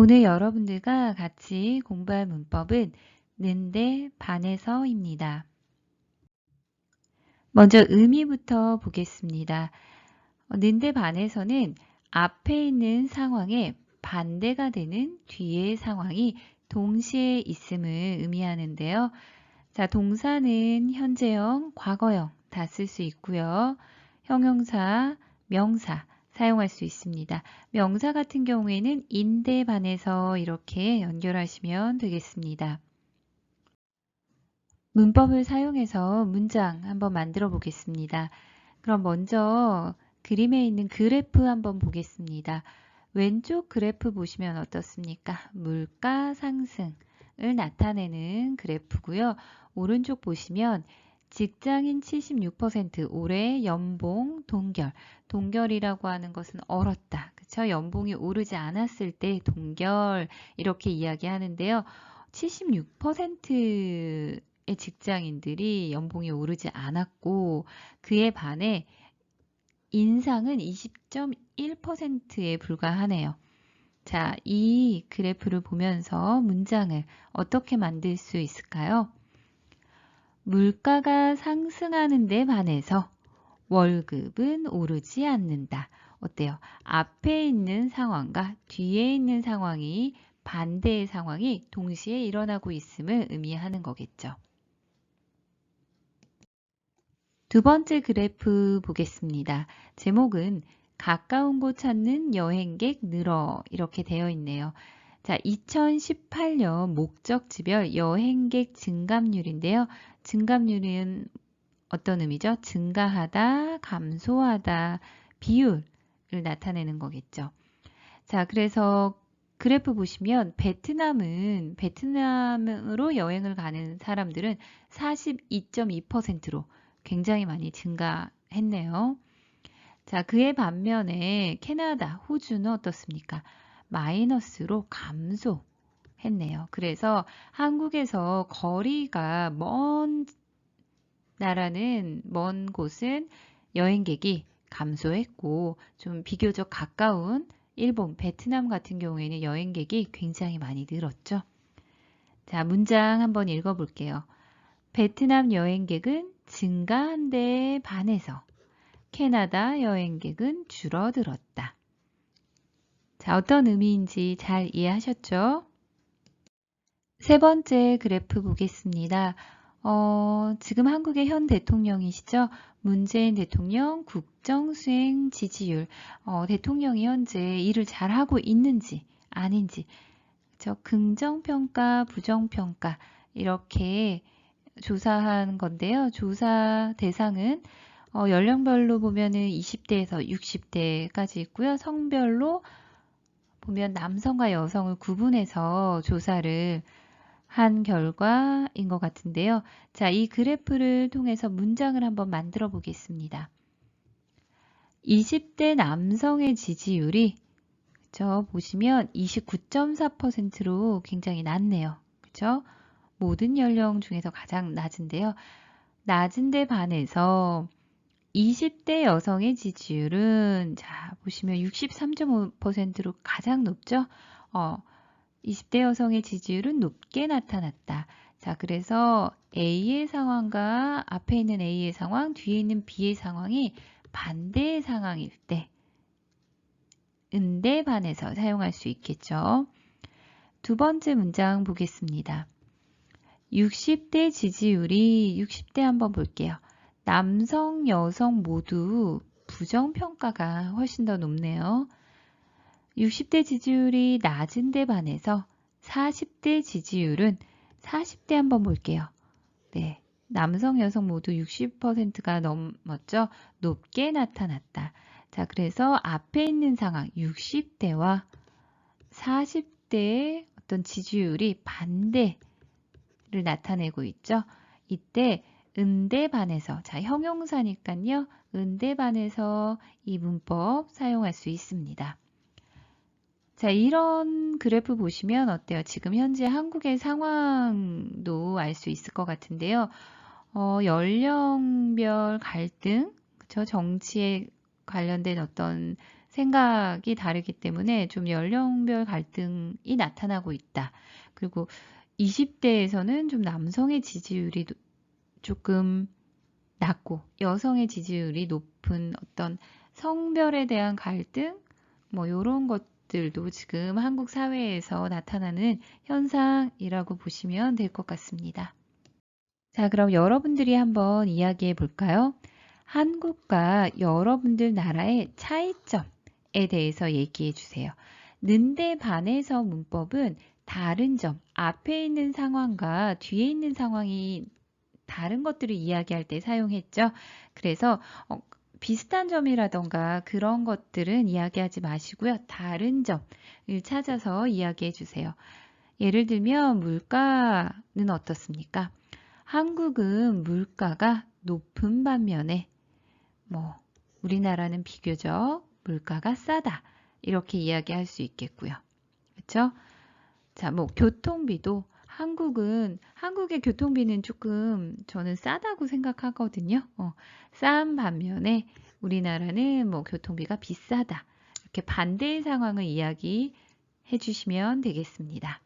오늘 여러분들과 같이 공부할 문법은 는데 반에서입니다. 먼저 의미부터 보겠습니다. 어, 는데 반에서는 앞에 있는 상황에 반대가 되는 뒤의 상황이 동시에 있음을 의미하는데요. 자, 동사는 현재형, 과거형 다 쓸 수 있고요. 형용사, 명사 사용할 수 있습니다. 명사 같은 경우에는 인대 반에서 이렇게 연결하시면 되겠습니다. 문법을 사용해서 문장 한번 만들어 보겠습니다. 그럼 먼저 그림에 있는 그래프 한번 보겠습니다. 왼쪽 그래프 보시면 어떻습니까? 물가 상승을 나타내는 그래프고요. 오른쪽 보시면 직장인 76% 올해 연봉 동결. 동결이라고 하는 것은 얼었다. 그쵸? 연봉이 오르지 않았을 때 동결 이렇게 이야기하는데요. 76%의 직장인들이 연봉이 오르지 않았고 그에 반해 인상은 20.1%에 불과하네요. 자, 이 그래프를 보면서 문장을 어떻게 만들 수 있을까요? 물가가 상승하는 데 반해서 월급은 오르지 않는다. 어때요? 앞에 있는 상황과 뒤에 있는 상황이 반대의 상황이 동시에 일어나고 있음을 의미하는 거겠죠. 두 번째 그래프 보겠습니다. 제목은 가까운 곳 찾는 여행객 늘어 이렇게 되어 있네요. 자, 2018년 목적지별 여행객 증감률인데요. 증감률은 어떤 의미죠? 증가하다, 감소하다, 비율을 나타내는 거겠죠. 자, 그래서 그래프 보시면 베트남은 베트남으로 여행을 가는 사람들은 42.2%로 굉장히 많이 증가했네요. 자, 그의 반면에 캐나다, 호주는 어떻습니까? 마이너스로 감소 했네요. 그래서 한국에서 거리가 먼 나라는 먼 곳은 여행객이 감소했고 좀 비교적 가까운 일본, 베트남 같은 경우에는 여행객이 굉장히 많이 늘었죠. 자, 문장 한번 읽어볼게요. 베트남 여행객은 증가한 데에 반해서 캐나다 여행객은 줄어들었다. 자, 어떤 의미인지 잘 이해하셨죠? 세 번째 그래프 보겠습니다. 어, 지금 한국의 현 대통령이시죠? 문재인 대통령 국정 수행 지지율. 어, 대통령이 현재 일을 잘하고 있는지 아닌지. 저 긍정평가, 부정평가 이렇게 조사한 건데요. 조사 대상은 어, 연령별로 보면은 20대에서 60대까지 있고요. 성별로 보면 남성과 여성을 구분해서 조사를 한 결과인 것 같은데요. 자, 이 그래프를 통해서 문장을 한번 만들어 보겠습니다. 20대 남성의 지지율이 그쵸? 보시면 29.4%로 굉장히 낮네요. 그쵸? 모든 연령 중에서 가장 낮은데요. 낮은데 반해서 20대 여성의 지지율은 자 보시면 63.5%로 가장 높죠. 어, 20대 여성의 지지율은 높게 나타났다. 자 그래서 A의 상황과 앞에 있는 A의 상황, 뒤에 있는 B의 상황이 반대의 상황일 때 은대 반에서 사용할 수 있겠죠. 두 번째 문장 보겠습니다. 60대 지지율이 60대 한번 볼게요. 남성, 여성 모두 부정평가가 훨씬 더 높네요. 60대 지지율이 낮은 데 반해서 40대 지지율은 40대 한번 볼게요. 네. 남성, 여성 모두 60%가 넘었죠? 높게 나타났다. 자, 그래서 앞에 있는 상황 60대와 40대의 어떤 지지율이 반대를 나타내고 있죠. 이때 은대 반에서 자 형용사니까요. 은대 반에서 이 문법 사용할 수 있습니다. 자 이런 그래프 보시면 어때요? 지금 현재 한국의 상황도 알 수 있을 것 같은데요. 어, 연령별 갈등, 그쵸? 정치에 관련된 어떤 생각이 다르기 때문에 좀 연령별 갈등이 나타나고 있다. 그리고 20대에서는 좀 남성의 지지율이 노- 조금 낮고 여성의 지지율이 높은 어떤 성별에 대한 갈등 뭐 이런 것들도 지금 한국 사회에서 나타나는 현상이라고 보시면 될 것 같습니다. 자, 그럼 여러분들이 한번 이야기해 볼까요? 한국과 여러분들 나라의 차이점에 대해서 얘기해 주세요. 는데 반해서 문법은 다른 점, 앞에 있는 상황과 뒤에 있는 상황이 다른 것들을 이야기할 때 사용했죠. 그래서 어, 비슷한 점이라던가 그런 것들은 이야기하지 마시고요. 다른 점을 찾아서 이야기해 주세요. 예를 들면 물가는 어떻습니까? 한국은 물가가 높은 반면에 뭐 우리나라는 비교적 물가가 싸다. 이렇게 이야기할 수 있겠고요. 그렇죠? 자, 뭐 교통비도 한국은 한국의 교통비는 조금 저는 싸다고 생각하거든요. 어, 싼 반면에 우리나라는 뭐 교통비가 비싸다. 이렇게 반대의 상황을 이야기해 주시면 되겠습니다.